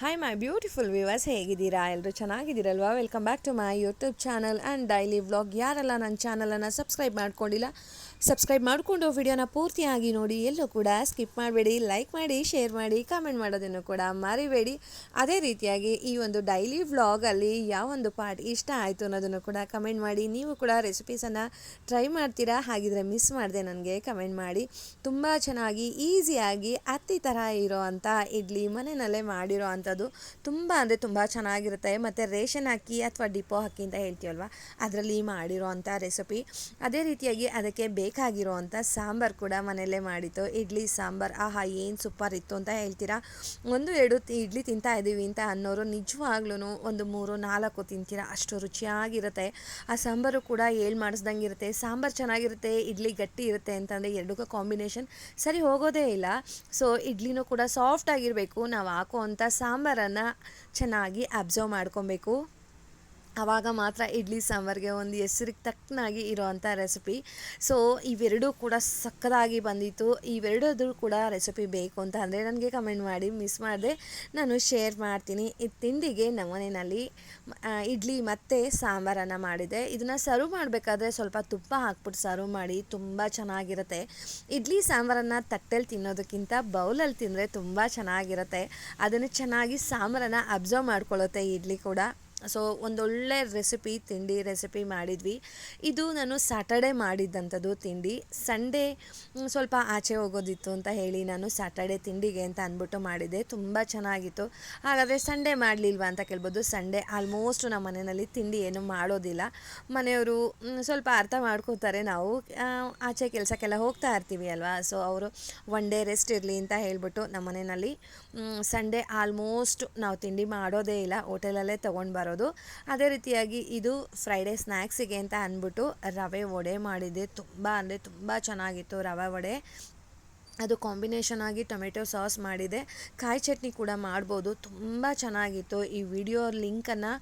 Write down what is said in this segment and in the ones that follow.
Hi my beautiful viewers ಹೇಗಿದ್ದೀರಾ? ಎಲ್ಲರೂ ಚೆನ್ನಾಗಿದ್ದೀರಲ್ವಾ? Welcome back to my YouTube channel and daily vlog ಯಾರೆಲ್ಲ ನನ್ನ ಚಾನಲನ್ನು ಸಬ್ಸ್ಕ್ರೈಬ್ ಮಾಡ್ಕೊಂಡಿಲ್ಲ ಸಬ್ಸ್ಕ್ರೈಬ್ ಮಾಡಿಕೊಂಡು ವಿಡಿಯೋನ ಪೂರ್ತಿಯಾಗಿ ನೋಡಿ. ಎಲ್ಲೂ ಕೂಡ ಸ್ಕಿಪ್ ಮಾಡಬೇಡಿ ಲೈಕ್ ಮಾಡಿ ಶೇರ್ ಮಾಡಿ ಕಾಮೆಂಟ್ ಮಾಡೋದನ್ನು ಕೂಡ ಮರಿಬೇಡಿ. ಅದೇ ರೀತಿಯಾಗಿ ಈ ಒಂದು ಡೈಲಿ ವ್ಲಾಗಲ್ಲಿ ಯಾವೊಂದು ಪಾರ್ಟ್ ಇಷ್ಟ ಆಯಿತು ಅನ್ನೋದನ್ನು ಕೂಡ ಕಮೆಂಟ್ ಮಾಡಿ. ನೀವು ಕೂಡ ರೆಸಿಪೀಸನ್ನು ಟ್ರೈ ಮಾಡ್ತೀರಾ? ಹಾಗಿದ್ರೆ ಮಿಸ್ ಮಾಡಿದೆ ನನಗೆ ಕಮೆಂಟ್ ಮಾಡಿ. ತುಂಬ ಚೆನ್ನಾಗಿ ಈಸಿಯಾಗಿ ಅತ್ತಿ ಥರ ಇರೋ ಅಂಥ ಇಡ್ಲಿ ಮನೆಯಲ್ಲೇ ಮಾಡಿರೋ ಅಂಥದ್ದು ತುಂಬ ಅಂದರೆ ತುಂಬ ಚೆನ್ನಾಗಿರುತ್ತೆ. ಮತ್ತು ರೇಷನ್ ಹಾಕಿ ಅಥವಾ ಡಿಪೋ ಹಾಕಿ ಅಂತ ಹೇಳ್ತೀವಲ್ವ? ಅದರಲ್ಲಿ ಮಾಡಿರೋ ರೆಸಿಪಿ ಅದೇ ರೀತಿಯಾಗಿ ಅದಕ್ಕೆ ಬೇಕಾಗಿರೋ ಅಂಥ ಸಾಂಬಾರು ಕೂಡ ಮನೆಯಲ್ಲೇ ಮಾಡಿತ್ತು ಇಡ್ಲಿ, ಸಾಂಬಾರು, ಆಹಾ, ಏನು ಸೂಪರ್ ಇತ್ತು ಅಂತ ಹೇಳ್ತೀರಾ? ಒಂದು, ಎರಡು ಇಡ್ಲಿ ತಿಂತಾ ಇದ್ದೀವಿ ಅಂತ ಅನ್ನೋರು ನಿಜವಾಗ್ಲೂ ಒಂದು ಮೂರು, ನಾಲ್ಕು ತಿಂತೀರಾ? ಅಷ್ಟು ರುಚಿಯಾಗಿರುತ್ತೆ. ಆ ಸಾಂಬಾರು ಕೂಡ ಏಳು ಮಾಡಿಸ್ದಂಗೆ ಇರುತ್ತೆ ಸಾಂಬಾರು ಚೆನ್ನಾಗಿರುತ್ತೆ, ಇಡ್ಲಿ ಗಟ್ಟಿ ಇರುತ್ತೆ ಅಂತಂದರೆ ಎರಡಕ್ಕೂ ಕಾಂಬಿನೇಷನ್ ಸರಿ ಹೋಗೋದೇ ಇಲ್ಲ. ಸೊ ಇಡ್ಲಿನೂ ಕೂಡ ಸಾಫ್ಟ್ ಆಗಿರಬೇಕು. ನಾವು ಹಾಕೋ ಅಂಥ ಸಾಂಬಾರನ್ನು ಚೆನ್ನಾಗಿ ಅಬ್ಸರ್ವ್ ಮಾಡ್ಕೊಬೇಕು. ಆವಾಗ ಮಾತ್ರ ಇಡ್ಲಿ ಸಾಂಬಾರಿಗೆ ಒಂದು ಹೆಸರಿಗೆ ತಕ್ಕನಾಗಿ ಇರೋವಂಥ ರೆಸಿಪಿ. ಸೊ ಇವೆರಡೂ ಕೂಡ ಸಕ್ಕದಾಗಿ ಬಂದಿತ್ತು. ಇವೆರಡೂ ಕೂಡ ರೆಸಿಪಿ ಬೇಕು ಅಂತ ಅಂದರೆ ನನಗೆ ಕಮೆಂಟ್ ಮಾಡಿ, ಮಿಸ್ ಮಾಡಿದೆ ನಾನು ಶೇರ್ ಮಾಡ್ತೀನಿ. ಈ ತಿಂಡಿಗೆ ನಮ್ಮನೆಯಲ್ಲಿ ಇಡ್ಲಿ ಮತ್ತು ಸಾಂಬಾರನ್ನು ಮಾಡಿದೆ. ಇದನ್ನು ಸರ್ವ್ ಮಾಡಬೇಕಾದ್ರೆ ಸ್ವಲ್ಪ ತುಪ್ಪ ಹಾಕ್ಬಿಟ್ಟು ಸರ್ವ್ ಮಾಡಿ, ತುಂಬ ಚೆನ್ನಾಗಿರುತ್ತೆ. ಇಡ್ಲಿ ಸಾಂಬಾರನ್ನು ತಟ್ಟೆಲಿ ತಿನ್ನೋದಕ್ಕಿಂತ ಬೌಲಲ್ಲಿ ತಿಂದರೆ ತುಂಬ ಚೆನ್ನಾಗಿರುತ್ತೆ. ಅದನ್ನು ಚೆನ್ನಾಗಿ ಸಾಂಬಾರನ್ನು ಅಬ್ಸರ್ವ್ ಮಾಡ್ಕೊಳ್ಳುತ್ತೆ ಇಡ್ಲಿ ಕೂಡ. ಸೊ, ಒಂದೊಳ್ಳೆ ರೆಸಿಪಿ ತಿಂಡಿ ರೆಸಿಪಿ ಮಾಡಿದ್ವಿ. ಇದು ನಾನು ಸ್ಯಾಟರ್ಡೆ ಮಾಡಿದ್ದಂಥದ್ದು ತಿಂಡಿ. ಸಂಡೇ ಸ್ವಲ್ಪ ಆಚೆ ಹೋಗೋದಿತ್ತು ಅಂತ ಹೇಳಿ ನಾನು ಸ್ಯಾಟರ್ಡೆ ತಿಂಡಿಗೆ ಅಂತ ಅಂದ್ಬಿಟ್ಟು ಮಾಡಿದ್ದೆ. ತುಂಬ ಚೆನ್ನಾಗಿತ್ತು. ಹಾಗಾದರೆ ಸಂಡೇ ಮಾಡಲಿಲ್ವಾ ಅಂತ ಕೇಳ್ಬೋದು. ಸಂಡೇ ಆಲ್ಮೋಸ್ಟ್ ನಮ್ಮ ಮನೆಯಲ್ಲಿ ತಿಂಡಿ ಏನು ಮಾಡೋದಿಲ್ಲ. ಮನೆಯವರು ಸ್ವಲ್ಪ ಅರ್ಥ ಮಾಡ್ಕೋತಾರೆ ನಾವು. ಆಚೆ ಕೆಲಸಕ್ಕೆಲ್ಲ ಹೋಗ್ತಾ ಇರ್ತೀವಿ ಅಲ್ವಾ? ಸೊ, ಅವರು ಒನ್ ಡೇ ರೆಸ್ಟ್ ಇರಲಿ ಅಂತ ಹೇಳ್ಬಿಟ್ಟು ನಮ್ಮ ಮನೆಯಲ್ಲಿ ಸಂಡೇ ಆಲ್ಮೋಸ್ಟ್ ನಾವು ತಿಂಡಿ ಮಾಡೋದೇ ಇಲ್ಲ. ಹೋಟೆಲಲ್ಲೇ ತೊಗೊಂಡು ಬರೋದು. ಅದೇ ರೀತಿಯಾಗಿ ಇದು ಫ್ರೈಡೇ ಸ್ನ್ಯಾಕ್ಸಿಗೆ ಅಂತ ಅಂದ್ಬಿಟ್ಟು ರವೆ ವಡೆ ಮಾಡಿದ್ದೆ. ತುಂಬ ಅಂದರೆ ತುಂಬ ಚೆನ್ನಾಗಿತ್ತು ರವೆ ವಡೆ. ಅದು ಕಾಂಬಿನೇಷನ್ ಆಗಿ ಟೊಮೆಟೊ ಸಾಸ್ ಮಾಡಿದೆ ಕಾಯಿ ಚಟ್ನಿ ಕೂಡ ಮಾಡ್ಬೋದು. ತುಂಬ ಚೆನ್ನಾಗಿತ್ತು. ಈ ವಿಡಿಯೋ ಲಿಂಕನ್ನು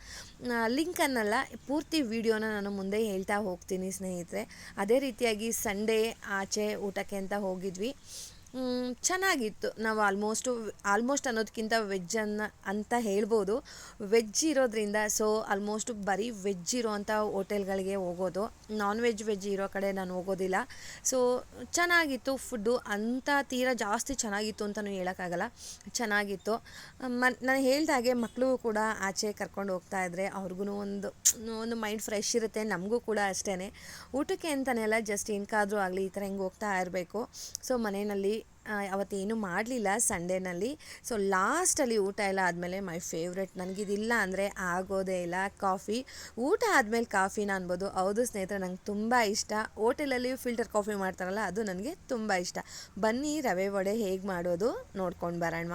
ಲಿಂಕನ್ನಲ್ಲ, ಪೂರ್ತಿ ವಿಡಿಯೋನ ನಾನು ಮುಂದೆ ಹೇಳ್ತಾ ಹೋಗ್ತೀನಿ ಸ್ನೇಹಿತರೆ. ಅದೇ ರೀತಿಯಾಗಿ ಸಂಡೇ ಆಚೆ ಊಟಕ್ಕೆ ಅಂತ ಹೋಗಿದ್ವಿ. ಚೆನ್ನಾಗಿತ್ತು. ನಾವು ಆಲ್ಮೋಸ್ಟು ಆಲ್ಮೋಸ್ಟ್ ಅನ್ನೋದಕ್ಕಿಂತ ವೆಜ್ ಅನ್ನ ಅಂತ ಹೇಳ್ಬೋದು. ವೆಜ್ ಇರೋದ್ರಿಂದ ಸೊ ಆಲ್ಮೋಸ್ಟ್ ಬರೀ ವೆಜ್ ಇರೋವಂಥ ಹೋಟೆಲ್ಗಳಿಗೆ ಹೋಗೋದು. ನಾನ್ ವೆಜ್ ವೆಜ್ ಇರೋ ಕಡೆ ನಾನು ಹೋಗೋದಿಲ್ಲ. ಸೊ ಚೆನ್ನಾಗಿತ್ತು ಫುಡ್ಡು ಅಂಥ ತೀರಾ ಜಾಸ್ತಿ ಚೆನ್ನಾಗಿತ್ತು ಅಂತಲೂ ಹೇಳೋಕ್ಕಾಗಲ್ಲ. ಚೆನ್ನಾಗಿತ್ತು. ಮ, ನಾನು ಹೇಳ್ದಾಗೆ ಮಕ್ಕಳು ಕೂಡ ಆಚೆ ಕರ್ಕೊಂಡು ಹೋಗ್ತಾ ಇದ್ದರೆ ಅವ್ರಿಗೂ ಒಂದು ಒಂದು ಮೈಂಡ್ ಫ್ರೆಶ್ ಇರುತ್ತೆ. ನಮಗೂ ಕೂಡ ಅಷ್ಟೇ ಊಟಕ್ಕೆ ಅಂತಲೇ ಅಲ್ಲ ಜಸ್ಟ್ ಏನಕ್ಕಾದರೂ ಆಗಲಿ, ಈ ಥರ ಹಿಂಗೆ ಹೋಗ್ತಾ ಇರಬೇಕು. ಸೊ ಮನೆಯಲ್ಲಿ ಅವತ್ತೇನು ಮಾಡಲಿಲ್ಲ ಸಂಡೇನಲ್ಲಿ ಸೊ ಲಾಸ್ಟಲ್ಲಿ ಊಟ ಎಲ್ಲ ಆದಮೇಲೆ ಮೈ ಫೇವ್ರೆಟ್ ನನಗಿದಿಲ್ಲ ಅಂದರೆ ಆಗೋದೇ ಇಲ್ಲ ಕಾಫಿ ಊಟ ಆದಮೇಲೆ ಕಾಫಿನ ಅನ್ಬೋದು. ಹೌದು ಸ್ನೇಹಿತರೆ, ನಂಗೆ ತುಂಬ ಇಷ್ಟ. ಹೋಟೆಲಲ್ಲಿ ಫಿಲ್ಟರ್ ಕಾಫಿ ಮಾಡ್ತಾರಲ್ಲ, ಅದು ನನಗೆ ತುಂಬ ಇಷ್ಟ. ಬನ್ನಿ ರವೆ ವಡೆ ಹೇಗೆ ಮಾಡೋದು ನೋಡ್ಕೊಂಡು ಬರೋಣ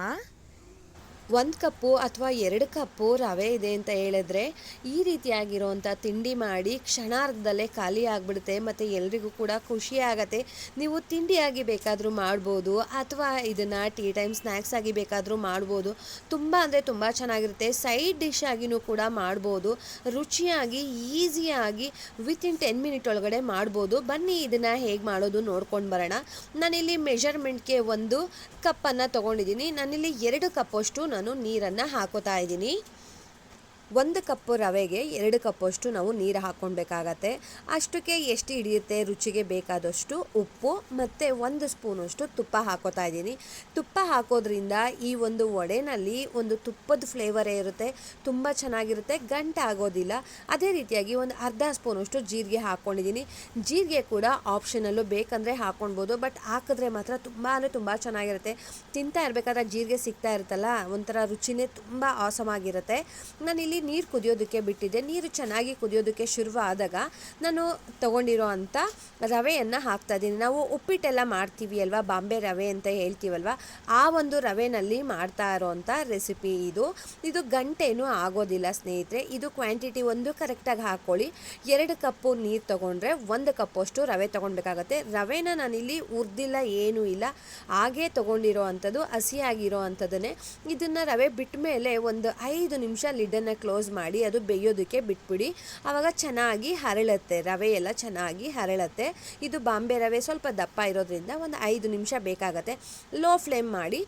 ಒಂದು ಕಪ್ಪು ಅಥವಾ ಎರಡು ಕಪ್ಪು ರವೆ ಇದೆ ಅಂತ ಹೇಳಿದ್ರೆ ಈ ರೀತಿಯಾಗಿರೋವಂಥ ತಿಂಡಿ ಮಾಡಿ ಕ್ಷಣಾರ್ಧದಲ್ಲೇ ಖಾಲಿ ಆಗಿಬಿಡುತ್ತೆ ಮತ್ತು ಎಲ್ರಿಗೂ ಕೂಡ ಖುಷಿ ಆಗತ್ತೆ. ನೀವು ತಿಂಡಿಯಾಗಿ ಬೇಕಾದರೂ ಮಾಡ್ಬೋದು ಅಥವಾ ಇದನ್ನು ಟೀ ಟೈಮ್ ಸ್ನ್ಯಾಕ್ಸ್ ಆಗಿ ಬೇಕಾದರೂ ಮಾಡ್ಬೋದು. ತುಂಬ ಅಂದರೆ ತುಂಬ ಚೆನ್ನಾಗಿರುತ್ತೆ. ಸೈಡ್ ಡಿಶ್ ಆಗಿನೂ ಕೂಡ ಮಾಡ್ಬೋದು. ರುಚಿಯಾಗಿ, ಈಸಿಯಾಗಿ ವಿತಿನ್ ಟೆನ್ ಮಿನಿಟ್ ಒಳಗಡೆ ಮಾಡ್ಬೋದು. ಬನ್ನಿ ಇದನ್ನು ಹೇಗೆ ಮಾಡೋದು ನೋಡ್ಕೊಂಡು ಬರೋಣ. ನಾನಿಲ್ಲಿ ಮೆಷರ್ಮೆಂಟ್ಗೆ ಒಂದು ಕಪ್ಪನ್ನು ತೊಗೊಂಡಿದ್ದೀನಿ. ನಾನಿಲ್ಲಿ ಎರಡು ಕಪ್ಪಷ್ಟು ನಾನು ನೀರನ್ನು ಹಾಕೋತಾ ಇದ್ದೀನಿ. ಒಂದು ಕಪ್ಪು ರವೆಗೆ ಎರಡು ಕಪ್ಪಷ್ಟು ನಾವು ನೀರು ಹಾಕ್ಕೊಳ್ಬೇಕಾಗತ್ತೆ. ಅಷ್ಟಕ್ಕೆ ಎಷ್ಟು ಹಿಡಿಯುತ್ತೆ, ರುಚಿಗೆ ಬೇಕಾದಷ್ಟು ಉಪ್ಪು ಮತ್ತು ಒಂದು ಸ್ಪೂನಷ್ಟು ತುಪ್ಪ ಹಾಕೋತಾ ಇದ್ದೀನಿ. ತುಪ್ಪ ಹಾಕೋದ್ರಿಂದ ಈ ಒಂದು ವಡೆನಲ್ಲಿ ಒಂದು ತುಪ್ಪದ ಫ್ಲೇವರೇ ಇರುತ್ತೆ, ತುಂಬ ಚೆನ್ನಾಗಿರುತ್ತೆ, ಗಂಟೆ ಆಗೋದಿಲ್ಲ. ಅದೇ ರೀತಿಯಾಗಿ ಒಂದು ಅರ್ಧ ಸ್ಪೂನಷ್ಟು ಜೀರಿಗೆ ಹಾಕ್ಕೊಂಡಿದ್ದೀನಿ. ಜೀರಿಗೆ ಕೂಡ ಆಪ್ಷನಲ್ಲೂ ಬೇಕಂದರೆ ಹಾಕ್ಕೊಳ್ಬೋದು ಬಟ್ ಹಾಕಿದ್ರೆ ಮಾತ್ರ ತುಂಬ ಅಂದರೆ ತುಂಬ ಚೆನ್ನಾಗಿರುತ್ತೆ. ತಿಂತಾ ಇರಬೇಕಾದ್ರೆ ಜೀರಿಗೆ ಸಿಗ್ತಾ ಇರುತ್ತಲ್ಲ, ಒಂಥರ ರುಚಿನೇ ತುಂಬ ಆಸಮ್ ಆಗಿರುತ್ತೆ. ನಾನಿಲ್ಲಿ ನೀರು ಕುದಿಯೋದಕ್ಕೆ ಬಿಟ್ಟಿದ್ದೆ. ನೀರು ಚೆನ್ನಾಗಿ ಕುದಿಯೋದಕ್ಕೆ ಶುರುವಾದಾಗ ನಾನು ತಗೊಂಡಿರೋ ಅಂಥ ರವೆಯನ್ನು ಹಾಕ್ತಾ ಇದ್ದೀನಿ. ನಾವು ಉಪ್ಪಿಟ್ಟೆಲ್ಲ ಮಾಡ್ತೀವಿ ಅಲ್ವಾ? ಬಾಂಬೆ ರವೆ ಅಂತ ಹೇಳ್ತೀವಲ್ವ? ಆ ಒಂದು ರವೆನಲ್ಲಿ ಮಾಡ್ತಾ ಇರೋವಂಥ ರೆಸಿಪಿ ಇದು. ಇದು ಗಂಟೆನೂ ಆಗೋದಿಲ್ಲ ಸ್ನೇಹಿತರೆ. ಇದು ಕ್ವಾಂಟಿಟಿ ಒಂದು ಕರೆಕ್ಟಾಗಿ ಹಾಕ್ಕೊಳ್ಳಿ ಎರಡು ಕಪ್ಪು ನೀರು ತೊಗೊಂಡ್ರೆ ಒಂದು ಕಪ್ಪಷ್ಟು ರವೆ ತೊಗೊಳ್ಬೇಕಾಗತ್ತೆ ರವೆನ ನಾನಿಲ್ಲಿ ಹುರಿದಿಲ್ಲ, ಏನೂ ಇಲ್ಲ. ಹಾಗೇ ತೊಗೊಂಡಿರೋ ಅಂಥದ್ದು, ಹಸಿಯಾಗಿರೋ ಅಂಥದ್ದನ್ನೇ. ಇದನ್ನು ರವೆ ಬಿಟ್ಟ ಮೇಲೆ ಒಂದು ಐದು ನಿಮಿಷ ಲಿಡ್ಡನ್ನು ಕ್ಲೋಸ್ ಮಾಡಿ ಅದು ಬೇಯೋದಕ್ಕೆ ಬಿಟ್ಬಿಡಿ. ಆವಾಗ ಚೆನ್ನಾಗಿ ಹರಳತ್ತೆ ರವೆ ಎಲ್ಲ ಚೆನ್ನಾಗಿ ಹರಳತ್ತೆ. ಇದು ಬಾಂಬೆ ರವೆ ಸ್ವಲ್ಪ ದಪ್ಪ ಇರೋದ್ರಿಂದ ಒಂದು ಐದು ನಿಮಿಷ ಬೇಕಾಗತ್ತೆ. ಲೋ ಫ್ಲೇಮ್ ಮಾಡಿ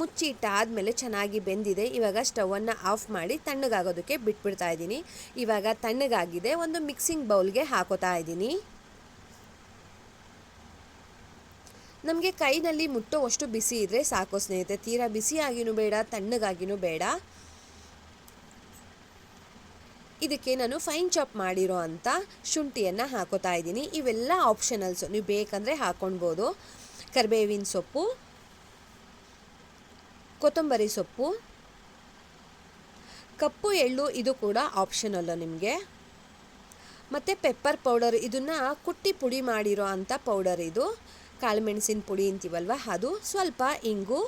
ಮುಚ್ಚಿಟ್ಟಾದಮೇಲೆ ಚೆನ್ನಾಗಿ ಬೆಂದಿದೆ. ಇವಾಗ ಸ್ಟವನ್ನು ಆಫ್ ಮಾಡಿ ತಣ್ಣಗಾಗೋದಕ್ಕೆ ಬಿಟ್ಬಿಡ್ತಾ ಇದ್ದೀನಿ. ಇವಾಗ ತಣ್ಣಗಾಗಿದೆ, ಒಂದು ಮಿಕ್ಸಿಂಗ್ ಬೌಲ್ಗೆ ಹಾಕೋತಾ ಇದ್ದೀನಿ. ನಮಗೆ ಕೈನಲ್ಲಿ ಮುಟ್ಟುವಷ್ಟು ಬಿಸಿ ಇದ್ದರೆ ಸಾಕು ಸ್ನೇಹಿತರೆ. ತೀರಾ ಬಿಸಿಯಾಗಿನೂ ಬೇಡ, ತಣ್ಣಗಾಗಿನೂ ಬೇಡ. ಇದಕ್ಕೆ ನಾನು ಫೈನ್ ಚಾಪ್ ಮಾಡಿರೋ ಅಂಥ ಶುಂಠಿಯನ್ನು ಹಾಕೋತಾ ಇದ್ದೀನಿ. ಇವೆಲ್ಲ ಆಪ್ಷನಲ್ಸು ನೀವು ಬೇಕಂದರೆ ಹಾಕ್ಕೊಳ್ಬೋದು ಕರಿಬೇವಿನ ಸೊಪ್ಪು, ಕೊತ್ತಂಬರಿ ಸೊಪ್ಪು, ಕಪ್ಪು ಎಳ್ಳು ಇದು ಕೂಡ ಆಪ್ಷನಲ್ಲು ನಿಮಗೆ. ಮತ್ತು ಪೆಪ್ಪರ್ ಪೌಡರ್ ಇದನ್ನು ಕುಟ್ಟಿ ಪುಡಿ ಮಾಡಿರೋ ಅಂಥ ಪೌಡರ್ ಇದು. ಕಾಳುಮೆಣಸಿನ ಪುಡಿ ಅಂತೀವಲ್ವ ಅದು. ಸ್ವಲ್ಪ ಇಂಗು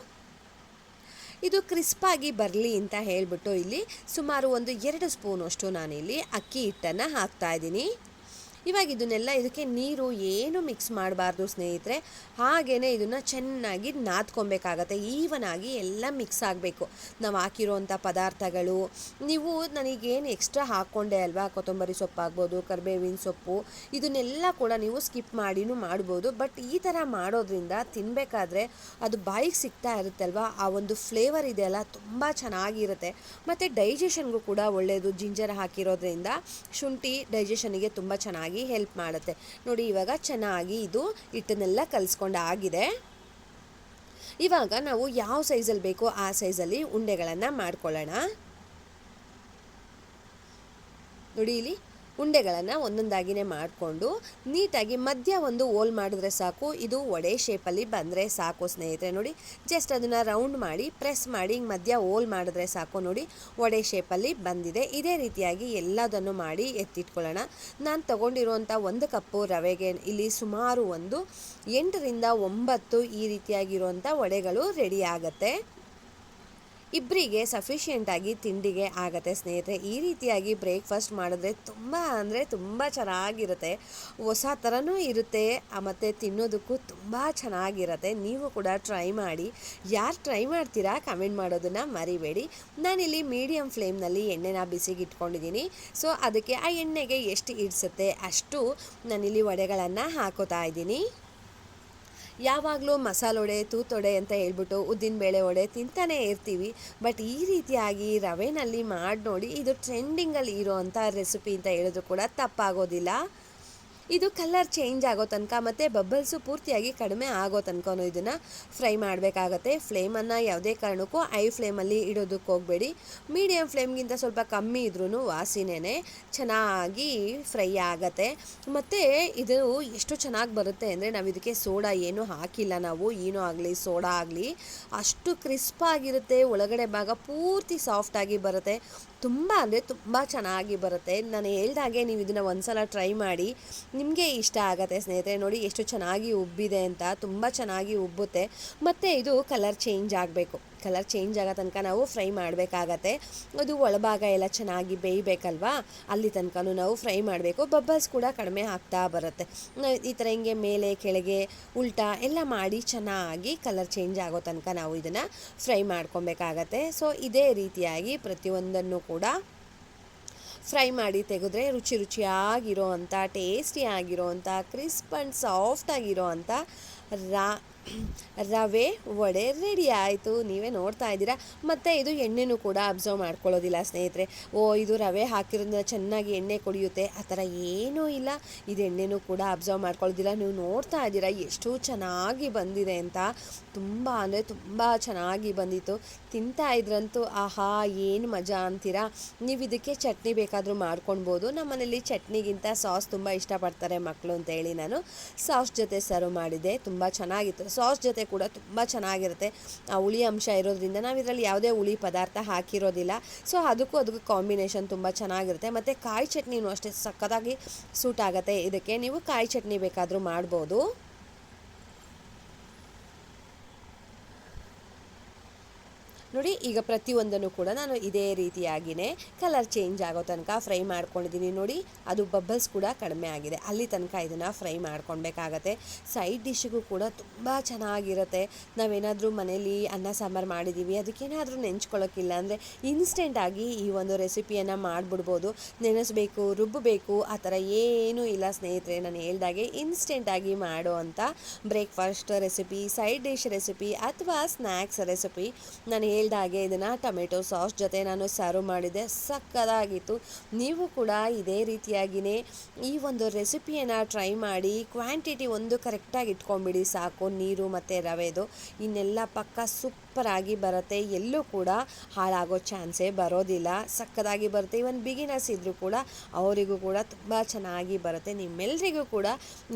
ಇದು ಕ್ರಿಸ್ಪಾಗಿ ಬರಲಿ ಅಂತ ಹೇಳಿಬಿಟ್ಟು ಇಲ್ಲಿ ಸುಮಾರು ಒಂದು ಎರಡು ಸ್ಪೂನಷ್ಟು ನಾನಿಲ್ಲಿ ಅಕ್ಕಿ ಹಿಟ್ಟನ್ನು ಹಾಕ್ತಾ ಇದ್ದೀನಿ. ಇವಾಗ ಇದನ್ನೆಲ್ಲ ಇದಕ್ಕೆ ನೀರು ಏನು ಮಿಕ್ಸ್ ಮಾಡಬಾರ್ದು ಸ್ನೇಹಿತರೆ ಹಾಗೆಯೇ ಇದನ್ನು ಚೆನ್ನಾಗಿ ನಾದ್ಕೊಬೇಕಾಗತ್ತೆ ಈವನ್ ಆಗಿ ಎಲ್ಲ ಮಿಕ್ಸ್ ಆಗಬೇಕು. ನಾವು ಹಾಕಿರೋವಂಥ ಪದಾರ್ಥಗಳು, ನೀವು ನನಗೇನು ಎಕ್ಸ್ಟ್ರಾ ಹಾಕ್ಕೊಂಡೆ ಅಲ್ವಾ? ಕೊತ್ತಂಬರಿ ಸೊಪ್ಪು ಆಗ್ಬೋದು ಕರಿಬೇವಿನ ಸೊಪ್ಪು, ಇದನ್ನೆಲ್ಲ ಕೂಡ ನೀವು ಸ್ಕಿಪ್ ಮಾಡಿನೂ ಮಾಡ್ಬೋದು. ಬಟ್ ಈ ಥರ ಮಾಡೋದ್ರಿಂದ ತಿನ್ನಬೇಕಾದ್ರೆ ಅದು ಬಾಯಿಗೆ ಸಿಗ್ತಾ ಇರುತ್ತಲ್ವಾ? ಆ ಒಂದು ಫ್ಲೇವರ್ ಇದೆಯಲ್ಲ ತುಂಬ ಚೆನ್ನಾಗಿರುತ್ತೆ. ಮತ್ತು ಡೈಜೆಷನ್ಗೂ ಕೂಡ ಒಳ್ಳೆಯದು ಜಿಂಜರ್ ಹಾಕಿರೋದ್ರಿಂದ ಶುಂಠಿ ಡೈಜೆಷನ್ಗೆ ತುಂಬ ಚೆನ್ನಾಗಿ ಹೆಲ್ಪ್ ಮಾಡುತ್ತೆ. ನೋಡಿ, ಇವಾಗ ಚೆನ್ನಾಗಿ ಇದು ಹಿಟ್ಟನ್ನೆಲ್ಲ ಕಲಿಸ್ಕೊಂಡು ಆಗಿದೆ. ಇವಾಗ ನಾವು ಯಾವ ಸೈಜಲ್ಲಿ ಬೇಕೋ ಆ ಸೈಜಲ್ಲಿ ಉಂಡೆಗಳನ್ನು ಮಾಡ್ಕೊಳ್ಳೋಣ. ನೋಡಿ, ಇಲ್ಲಿ ಉಂಡೆಗಳನ್ನು ಒಂದೊಂದಾಗಿನೇ ಮಾಡಿಕೊಂಡು ನೀಟಾಗಿ ಮಧ್ಯ ಒಂದು ಓಲ್ ಮಾಡಿದ್ರೆ ಸಾಕು. ಇದು ಒಡೆ ಶೇಪಲ್ಲಿ ಬಂದರೆ ಸಾಕು ಸ್ನೇಹಿತರೆ. ನೋಡಿ ಜಸ್ಟ್ ಅದನ್ನು ರೌಂಡ್ ಮಾಡಿ ಪ್ರೆಸ್ ಮಾಡಿ, ಮಧ್ಯ ಓಲ್ ಮಾಡಿದ್ರೆ ಸಾಕು. ನೋಡಿ ಒಡೆ ಶೇಪಲ್ಲಿ ಬಂದಿದೆ. ಇದೇ ರೀತಿಯಾಗಿ ಎಲ್ಲದನ್ನು ಮಾಡಿ ಎತ್ತಿಟ್ಕೊಳ್ಳೋಣ. ನಾನು ತಗೊಂಡಿರುವಂಥ ಒಂದು ಕಪ್ಪು ರವೆಗೆ ಇಲ್ಲಿ ಸುಮಾರು ಒಂದು ಎಂಟರಿಂದ ಒಂಬತ್ತು ಈ ರೀತಿಯಾಗಿರುವಂಥ ವಡೆಗಳು ರೆಡಿ ಆಗುತ್ತೆ. ಇಬ್ಬರಿಗೆ ಸಫಿಷಿಯೆಂಟಾಗಿ ತಿಂಡಿಗೆ ಆಗುತ್ತೆ. ಸ್ನೇಹಿತರೆ, ಈ ರೀತಿಯಾಗಿ ಬ್ರೇಕ್ಫಾಸ್ಟ್ ಮಾಡಿದ್ರೆ ತುಂಬ ಅಂದರೆ ತುಂಬ ಚೆನ್ನಾಗಿರುತ್ತೆ. ಹೊಸ ಥರನೂ ಇರುತ್ತೆ ಮತ್ತು ತಿನ್ನೋದಕ್ಕೂ ತುಂಬ ಚೆನ್ನಾಗಿರುತ್ತೆ. ನೀವು ಕೂಡ ಟ್ರೈ ಮಾಡಿ. ಯಾರು ಟ್ರೈ ಮಾಡ್ತೀರಾ ಕಮೆಂಟ್ ಮಾಡೋದನ್ನು ಮರಿಬೇಡಿ. ನಾನಿಲ್ಲಿ ಮೀಡಿಯಮ್ ಫ್ಲೇಮ್ನಲ್ಲಿ ಎಣ್ಣೆನ ಬಿಸಿಗೆ ಇಟ್ಕೊಂಡಿದ್ದೀನಿ ಸೊ ಅದಕ್ಕೆ ಆ ಎಣ್ಣೆಗೆ ಎಷ್ಟು ಇಡ್ಸುತ್ತೆ ಅಷ್ಟು ನಾನಿಲ್ಲಿ ವಡೆಗಳನ್ನು ಹಾಕೋತಾ ಇದ್ದೀನಿ. ಯಾವಾಗಲೂ ಮಸಾಲೊಡೆ ತೂತೊಡೆ ಅಂತ ಹೇಳ್ಬಿಟ್ಟು ಉದ್ದಿನಬೇಳೆ ವಡೆ ತಿಂತಾನೆ ಇರ್ತೀವಿ. ಬಟ್ ಈ ರೀತಿಯಾಗಿ ರವೆನಲ್ಲಿ ಮಾಡಿ ನೋಡಿ ಇದು ಟ್ರೆಂಡಿಂಗಲ್ಲಿ ಇರೋವಂಥ ರೆಸಿಪಿ ಅಂತ ಹೇಳಿದ್ರು ಕೂಡ ತಪ್ಪಾಗೋದಿಲ್ಲ. ಇದು ಕಲರ್ ಚೇಂಜ್ ಆಗೋ ತನಕ ಮತ್ತು ಬಬ್ಬಲ್ಸು ಪೂರ್ತಿಯಾಗಿ ಕಡಿಮೆ ಆಗೋ ತನಕನೂ ಇದನ್ನು ಫ್ರೈ ಮಾಡಬೇಕಾಗತ್ತೆ. ಫ್ಲೇಮನ್ನು ಯಾವುದೇ ಕಾರಣಕ್ಕೂ ಐ ಫ್ಲೇಮಲ್ಲಿ ಇಡೋದಕ್ಕೆ ಹೋಗಬೇಡಿ. ಮೀಡಿಯಮ್ ಫ್ಲೇಮ್ಗಿಂತ ಸ್ವಲ್ಪ ಕಮ್ಮಿ ಇದ್ರೂ ವಾಸಿನೇ ಚೆನ್ನಾಗಿ ಫ್ರೈ ಆಗತ್ತೆ. ಮತ್ತು ಇದು ಎಷ್ಟು ಚೆನ್ನಾಗಿ ಬರುತ್ತೆ ಅಂದರೆ ನಾವು ಇದಕ್ಕೆ ಸೋಡಾ ಏನೂ ಹಾಕಿಲ್ಲ ನಾವು, ಏನೂ ಆಗಲಿ, ಸೋಡಾ ಆಗಲಿ, ಅಷ್ಟು ಕ್ರಿಸ್ಪಾಗಿರುತ್ತೆ ಒಳಗಡೆ ಭಾಗ ಪೂರ್ತಿ ಸಾಫ್ಟಾಗಿ ಬರುತ್ತೆ. ತುಂಬ ಅಂದರೆ ತುಂಬ ಚೆನ್ನಾಗಿ ಬರುತ್ತೆ. ನಾನು ಹೇಳ್ದಾಗೆ ನೀವು ಇದನ್ನು ಒಂದ್ಸಲ ಟ್ರೈ ಮಾಡಿ, ನಿಮಗೆ ಇಷ್ಟ ಆಗುತ್ತೆ ಸ್ನೇಹಿತರೆ. ನೋಡಿ ಎಷ್ಟು ಚೆನ್ನಾಗಿ ಉಬ್ಬಿದೆ ಅಂತ, ತುಂಬ ಚೆನ್ನಾಗಿ ಉಬ್ಬುತ್ತೆ. ಮತ್ತು ಇದು ಕಲರ್ ಚೇಂಜ್ ಆಗಬೇಕು. ಕಲರ್ ಚೇಂಜ್ ಆಗೋ ತನಕ ನಾವು ಫ್ರೈ ಮಾಡಬೇಕಾಗತ್ತೆ. ಅದು ಒಳಭಾಗ ಎಲ್ಲ ಚೆನ್ನಾಗಿ ಬೇಯಬೇಕಲ್ವಾ? ಅಲ್ಲಿ ತನಕನೂ ನಾವು ಫ್ರೈ ಮಾಡಬೇಕು. ಬಬ್ಬಲ್ಸ್ ಕೂಡ ಕಡಿಮೆ ಆಗ್ತಾ ಬರುತ್ತೆ. ಈ ಥರ ಹಿಂಗೆ ಮೇಲೆ, ಕೆಳಗೆ, ಉಲ್ಟಾ ಎಲ್ಲ ಮಾಡಿ ಚೆನ್ನಾಗಿ ಕಲರ್ ಚೇಂಜ್ ಆಗೋ ತನಕ ನಾವು ಇದನ್ನು ಫ್ರೈ ಮಾಡ್ಕೊಬೇಕಾಗತ್ತೆ. ಸೊ, ಇದೇ ರೀತಿಯಾಗಿ ಪ್ರತಿಯೊಂದನ್ನು ಕೂಡ ಫ್ರೈ ಮಾಡಿ ತೆಗೆದ್ರೆ ರುಚಿ ರುಚಿಯಾಗಿರೋ ಅಂಥ ಟೇಸ್ಟಿಯಾಗಿರೋ ಅಂಥ, ಕ್ರಿಸ್ಪ್ ಆ್ಯಂಡ್ ಸಾಫ್ಟಾಗಿರೋ ಅಂಥ ರಾ ರವೆ, ವಡೆ ರೆಡಿ ಆಯಿತು. ನೀವೇ ನೋಡ್ತಾ ಇದ್ದೀರಾ? ಮತ್ತು ಇದು ಎಣ್ಣೆನೂ ಕೂಡ ಅಬ್ಸರ್ವ್ ಮಾಡ್ಕೊಳ್ಳೋದಿಲ್ಲ ಸ್ನೇಹಿತರೆ. ಓ, ಇದು ರವೆ ಹಾಕಿರೋದ್ರಿಂದ ಚೆನ್ನಾಗಿ ಎಣ್ಣೆ ಕುಡಿಯುತ್ತೆ. ಆ ಥರ ಏನೂ ಇಲ್ಲ. ಇದು ಎಣ್ಣೆನೂ ಕೂಡ ಅಬ್ಸರ್ವ್ ಮಾಡ್ಕೊಳ್ಳೋದಿಲ್ಲ. ನೀವು ನೋಡ್ತಾ ಇದ್ದೀರಾ? ಎಷ್ಟು ಚೆನ್ನಾಗಿ ಬಂದಿದೆ ಅಂತ. ತುಂಬ ಅಂದರೆ ತುಂಬ ಚೆನ್ನಾಗಿ ಬಂದಿತ್ತು. ತಿಂತಾ ಇದ್ರಂತೂ, ಆಹಾ, ಏನು ಮಜಾ ಅಂತೀರಾ? ನೀವು ಇದಕ್ಕೆ ಚಟ್ನಿ ಬೇಕಾದರೂ ಮಾಡ್ಕೊಳ್ಬೋದು ನಮ್ಮನೇಲಿ ಚಟ್ನಿಗಿಂತ ಸಾಸ್ ತುಂಬ ಇಷ್ಟಪಡ್ತಾರೆ ಮಕ್ಕಳು ಅಂತ ಹೇಳಿ ನಾನು. ಸಾಸ್ ಜೊತೆ ಸರ್ವ್ ಮಾಡಿದೆ ತುಂಬ ಚೆನ್ನಾಗಿತ್ತು. ಸಾಸ್ ಜೊತೆ ಕೂಡ ತುಂಬ ಚೆನ್ನಾಗಿರುತ್ತೆ. ಆ ಹುಳಿ ಅಂಶ ಇರೋದ್ರಿಂದ ನಾವು ಇದರಲ್ಲಿ ಯಾವುದೇ ಹುಳಿ ಪದಾರ್ಥ ಹಾಕಿರೋದಿಲ್ಲ. ಸೊ ಅದಕ್ಕೂ ಅದಕ್ಕೂ ಕಾಂಬಿನೇಷನ್ ತುಂಬ ಚೆನ್ನಾಗಿರುತ್ತೆ. ಮತ್ತು ಕಾಯಿ ಚಟ್ನಿನೂ ಅಷ್ಟೇ ಸಕ್ಕತ್ತಾಗಿ ಸೂಟ್ ಆಗುತ್ತೆ. ಇದಕ್ಕೆ ನೀವು ಕಾಯಿ ಚಟ್ನಿ ಬೇಕಾದರೂ ಮಾಡ್ಬೋದು. ನೋಡಿ, ಈಗ ಪ್ರತಿಯೊಂದನ್ನು ಕೂಡ ನಾನು ಇದೇ ರೀತಿಯಾಗಿಯೇ ಕಲರ್ ಚೇಂಜ್ ಆಗೋ ತನಕ ಫ್ರೈ ಮಾಡ್ಕೊಂಡಿದ್ದೀನಿ. ನೋಡಿ, ಅದು ಬಬ್ಬಲ್ಸ್ ಕೂಡ ಕಡಿಮೆ ಆಗಿದೆ. ಅಲ್ಲಿ ತನಕ ಇದನ್ನು ಫ್ರೈ ಮಾಡ್ಕೊಳ್ಬೇಕಾಗತ್ತೆ. ಸೈಡ್ ಡಿಶ್ಗೂ ಕೂಡ ತುಂಬ ಚೆನ್ನಾಗಿರುತ್ತೆ. ನಾವೇನಾದರೂ ಮನೇಲಿ ಅನ್ನ, ಸಾಂಬಾರು ಮಾಡಿದ್ದೀವಿ ಅದಕ್ಕೇನಾದರೂ ನೆಂಚ್ಕೊಳ್ಳೋಕ್ಕಿಲ್ಲ ಅಂದರೆ ಇನ್ಸ್ಟೆಂಟಾಗಿ ಈ ಒಂದು ರೆಸಿಪಿಯನ್ನು ಮಾಡಿಬಿಡ್ಬೋದು. ನೆನೆಸಬೇಕು ರುಬ್ಬಬೇಕು ಆ ಥರ ಏನೂ ಇಲ್ಲ ಸ್ನೇಹಿತರೆ. ನಾನು ಹೇಳ್ದಾಗೆ ಇನ್ಸ್ಟೆಂಟಾಗಿ ಮಾಡುವಂಥ breakfast recipe side dish recipe ಅಥವಾ ಸ್ನ್ಯಾಕ್ಸ್ ರೆಸಿಪಿ ನಾನು ಹೇಳ್ದಾಗೆ ಇದನ್ನು ಟೊಮೆಟೊ ಸಾಸ್ ಜೊತೆ ನಾನು ಸರ್ವ್ ಮಾಡಿದೆ ಸಕ್ಕದಾಗಿತ್ತು. ನೀವು ಕೂಡ ಇದೇ ರೀತಿಯಾಗಿಯೇ ಈ ಒಂದು ರೆಸಿಪಿಯನ್ನು ಟ್ರೈ ಮಾಡಿ ಕ್ವಾಂಟಿಟಿ ಒಂದು ಕರೆಕ್ಟಾಗಿ ಇಟ್ಕೊಂಬಿಡಿ ಸಾಕು. ನೀರು ಮತ್ತು ರವೆದು ಇನ್ನೆಲ್ಲ ಪಕ್ಕ ಸೂಪರಾಗಿ ಬರುತ್ತೆ. ಎಲ್ಲೂ ಕೂಡ ಹಾಳಾಗೋ ಚಾನ್ಸೇ ಬರೋದಿಲ್ಲ. ಸಕ್ಕದಾಗಿ ಬರುತ್ತೆ. ಇವನ್ ಬಿಗಿನರ್ಸ್ ಇದ್ದರೂ ಕೂಡ ಅವರಿಗೂ ಕೂಡ ತುಂಬ ಚೆನ್ನಾಗಿ ಬರುತ್ತೆ. ನಿಮ್ಮೆಲ್ಲರಿಗೂ ಕೂಡ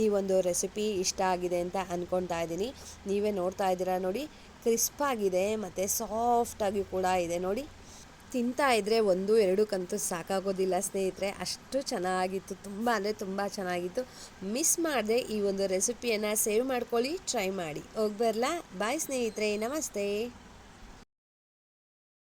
ಈ ಒಂದು ರೆಸಿಪಿ ಇಷ್ಟ ಆಗಿದೆ ಅಂತ ಅಂದ್ಕೊಳ್ತಾ ಇದ್ದೀನಿ. ನೀವೇ ನೋಡ್ತಾ ಇದ್ದೀರಾ ನೋಡಿ. ಕ್ರಿಸ್ಪಾಗಿದೆ, ಮತ್ತು ಸಾಫ್ಟಾಗಿ ಕೂಡ ಇದೆ. ನೋಡಿ, ತಿಂತಾ ಇದ್ದರೆ ಒಂದು, ಎರಡು ಕಂತು ಸಾಕಾಗೋದಿಲ್ಲ ಸ್ನೇಹಿತರೆ. ಅಷ್ಟು ಚೆನ್ನಾಗಿತ್ತು. ತುಂಬ ಅಂದರೆ ತುಂಬ ಚೆನ್ನಾಗಿತ್ತು. ಮಿಸ್ ಮಾಡದೆ ಈ ಒಂದು ರೆಸಿಪಿಯನ್ನು ಸೇವ್ ಮಾಡ್ಕೊಳ್ಳಿ ಟ್ರೈ ಮಾಡಿ. ಹೋಗಿ ಬರಲಾ? ಬಾಯ್ ಸ್ನೇಹಿತರೆ. ನಮಸ್ತೆ.